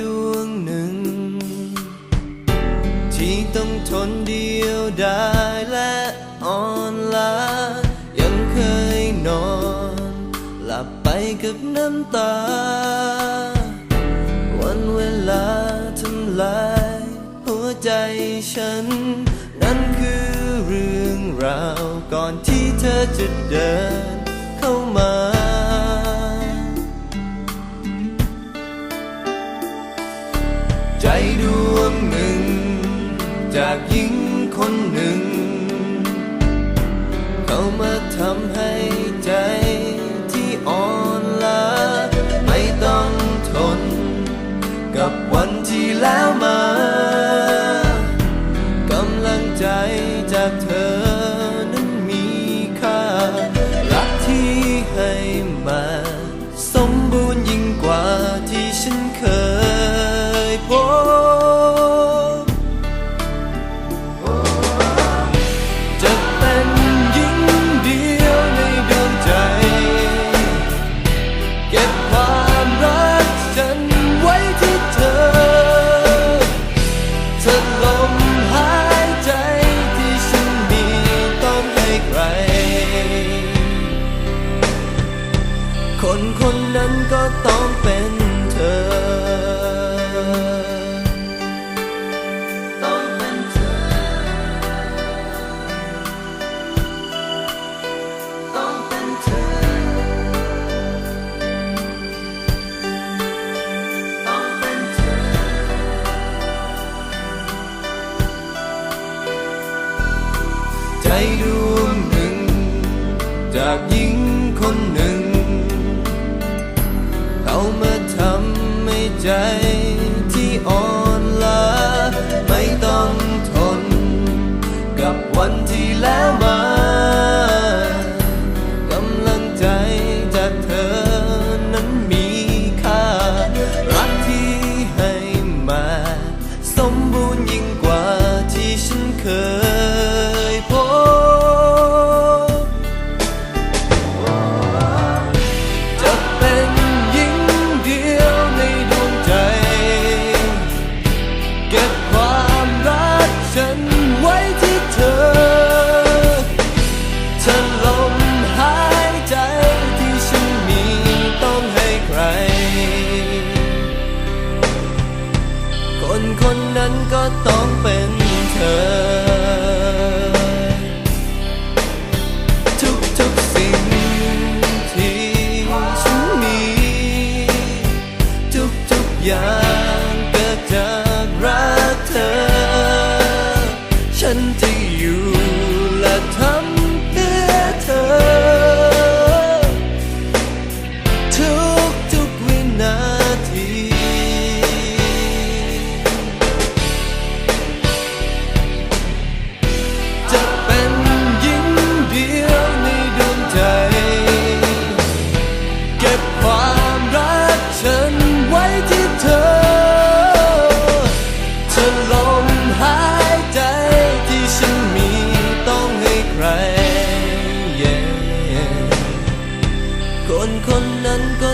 ดวงหนึ่ง ที่ต้องทนเดียวดายและอ่อนล้ายังเคยนอน หลับไปกับน้ำตา วันเวลาทำลายหัวใจฉัน นั่นคือเรื่องราวก่อนที่เธอจะเดิน lãng mạn contacto. สมบูรณ์ยิ่งกว่าที่ฉันเคย you. Let time. คนนั้นก็